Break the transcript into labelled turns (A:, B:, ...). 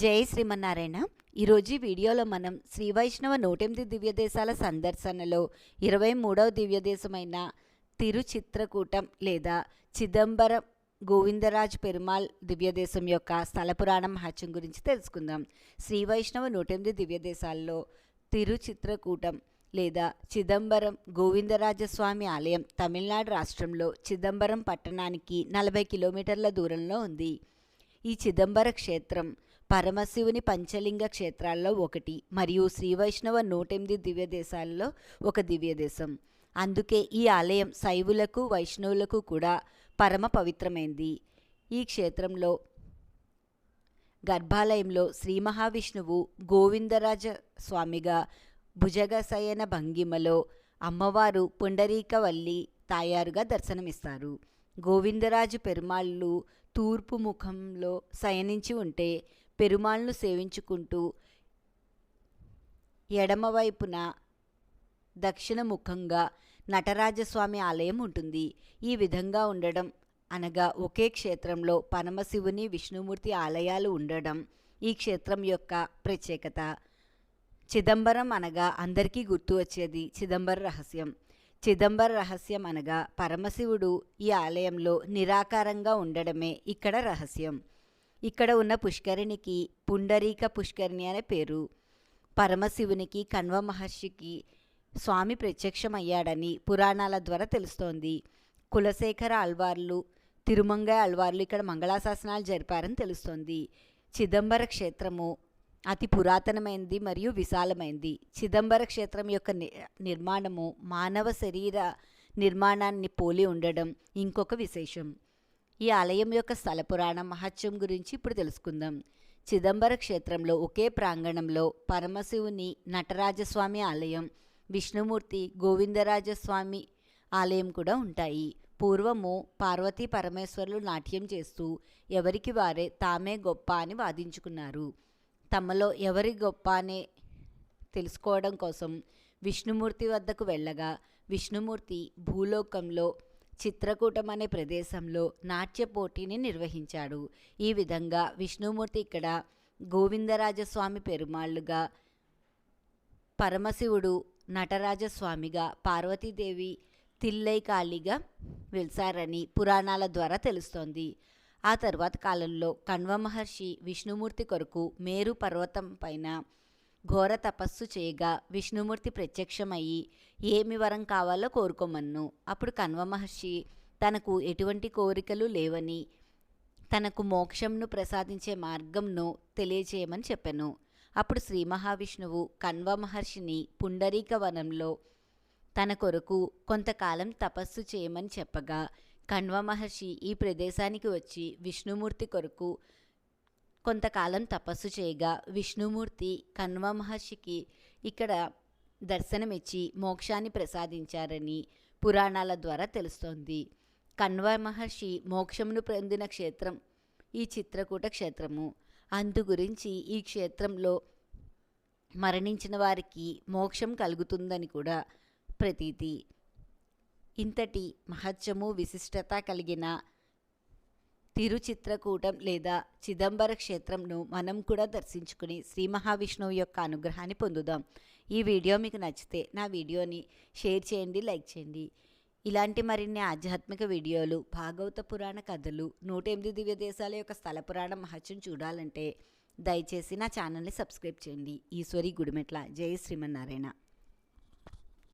A: జై శ్రీమన్నారాయణ. ఈరోజు వీడియోలో మనం శ్రీ వైష్ణవ నూటెనిమిది దివ్యదేశాల సందర్శనలో ఇరవై మూడవ దివ్యదేశమైన తిరుచిత్రకూటం లేదా చిదంబరం గోవిందరాజ్ పెరుమాల్ దివ్యదేశం యొక్క స్థల పురాణం మహత్యం గురించి తెలుసుకుందాం. శ్రీ వైష్ణవ నూటెనిమిది దివ్యదేశాల్లో తిరుచిత్రకూటం లేదా చిదంబరం గోవిందరాజస్వామి ఆలయం తమిళనాడు రాష్ట్రంలో చిదంబరం పట్టణానికి నలభై కిలోమీటర్ల దూరంలో ఉంది. ఈ చిదంబర క్షేత్రం పరమశివుని పంచలింగ క్షేత్రాల్లో ఒకటి మరియు శ్రీ వైష్ణవ నూటెనిమిది దివ్యదేశాలలో ఒక దివ్యదేశం అందుకే ఈ ఆలయం శైవులకు వైష్ణవులకు కూడా పరమ పవిత్రమైంది. ఈ క్షేత్రంలో గర్భాలయంలో శ్రీ మహావిష్ణువు గోవిందరాజ స్వామిగా భుజగశయన భంగిమలో అమ్మవారు పుండరీకవల్లి తాయారుగా దర్శనమిస్తారు. గోవిందరాజు పెరుమాళ్ళు తూర్పు ముఖంలో శయనించి ఉంటే పెరుమాళ్ను సేవించుకుంటూ ఎడమవైపున దక్షిణ ముఖంగా నటరాజస్వామి ఆలయం ఉంటుంది. ఈ విధంగా ఉండడం అనగా ఒకే క్షేత్రంలో పరమశివుని విష్ణుమూర్తి ఆలయాలు ఉండడం ఈ క్షేత్రం యొక్క ప్రత్యేకత. చిదంబరం అనగా అందరికీ గుర్తు వచ్చేది చిదంబర రహస్యం. చిదంబర రహస్యం అనగా పరమశివుడు ఈ ఆలయంలో నిరాకారంగా ఉండడమే ఇక్కడ రహస్యం. ఇక్కడ ఉన్న పుష్కరిణికి పుండరీక పుష్కరిణి అనే పేరు. పరమశివునికి కణ్వ మహర్షికి స్వామి ప్రత్యక్షమయ్యాడని పురాణాల ద్వారా తెలుస్తోంది. కులశేఖర అల్వార్లు తిరుమంగ అల్వార్లు ఇక్కడ మంగళాశాసనాలు జరిపారని తెలుస్తోంది. చిదంబర క్షేత్రము అతి పురాతనమైనది మరియు విశాలమైంది. చిదంబర క్షేత్రం యొక్క ని నిర్మాణము మానవ శరీర నిర్మాణాన్ని పోలి ఉండడం ఇంకొక విశేషం. ఈ ఆలయం యొక్క స్థల పురాణ మహత్యం గురించి ఇప్పుడు తెలుసుకుందాం. చిదంబర క్షేత్రంలో ఒకే ప్రాంగణంలో పరమశివుని నటరాజస్వామి ఆలయం విష్ణుమూర్తి గోవిందరాజస్వామి ఆలయం కూడా ఉంటాయి. పూర్వము పార్వతీ పరమేశ్వరులు నాట్యం చేస్తూ ఎవరికి వారే తామే గొప్ప అని వాదించుకున్నారు. తమలో ఎవరి గొప్ప అనే తెలుసుకోవడం కోసం విష్ణుమూర్తి వద్దకు వెళ్ళగా విష్ణుమూర్తి భూలోకంలో చిత్రకూటం అనే ప్రదేశంలో నాట్య పోటీని నిర్వహించాడు. ఈ విధంగా విష్ణుమూర్తి ఇక్కడ గోవిందరాజస్వామి పెరుమాళ్ళుగా పరమశివుడు నటరాజస్వామిగా పార్వతీదేవి తిల్లైకాళిగా వెలిసారని పురాణాల ద్వారా తెలుస్తోంది. ఆ తర్వాత కాలంలో కణ్వ మహర్షి విష్ణుమూర్తి కొరకు మేరు పర్వతం పైన ఘోర తపస్సు చేయగా విష్ణుమూర్తి ప్రత్యక్షమయ్యి ఏమి వరం కావాలో కోరుకోమన్ను. అప్పుడు కణ్వ మహర్షి తనకు ఎటువంటి కోరికలు లేవని తనకు మోక్షంను ప్రసాదించే మార్గంను తెలియజేయమని చెప్పాను. అప్పుడు శ్రీ మహావిష్ణువు కణ్వ మహర్షిని పుండరీక వనంలో తన కొరకు కొంతకాలం తపస్సు చేయమని చెప్పగా కణ్వ మహర్షి ఈ ప్రదేశానికి వచ్చి విష్ణుమూర్తి కొరకు కొంతకాలం తపస్సు చేయగా విష్ణుమూర్తి కన్వ మహర్షికి ఇక్కడ దర్శనమిచ్చి మోక్షాన్ని ప్రసాదించారని పురాణాల ద్వారా తెలుస్తోంది. కన్వ మహర్షి మోక్షమును పొందిన క్షేత్రం ఈ చిత్రకూట క్షేత్రము. అందు గురించి ఈ క్షేత్రంలో మరణించిన వారికి మోక్షం కలుగుతుందని కూడా ప్రతీతి. ఇంతటి మహత్యము విశిష్టత కలిగిన తిరుచిత్రకూటం లేదా చిదంబర క్షేత్రంను మనం కూడా దర్శించుకుని శ్రీ మహావిష్ణువు యొక్క అనుగ్రహాన్ని పొందుదాం. ఈ వీడియో మీకు నచ్చితే నా వీడియోని షేర్ చేయండి లైక్ చేయండి. ఇలాంటి మరిన్ని ఆధ్యాత్మిక వీడియోలు భాగవత పురాణ కథలు నూట ఎనిమిది దివ్య దేశాల యొక్క స్థల పురాణ మహత్యం చూడాలంటే దయచేసి నా ఛానల్ని సబ్స్క్రైబ్ చేయండి. ఈశ్వరి గుడిమెట్ల. జై శ్రీమన్నారాయణ.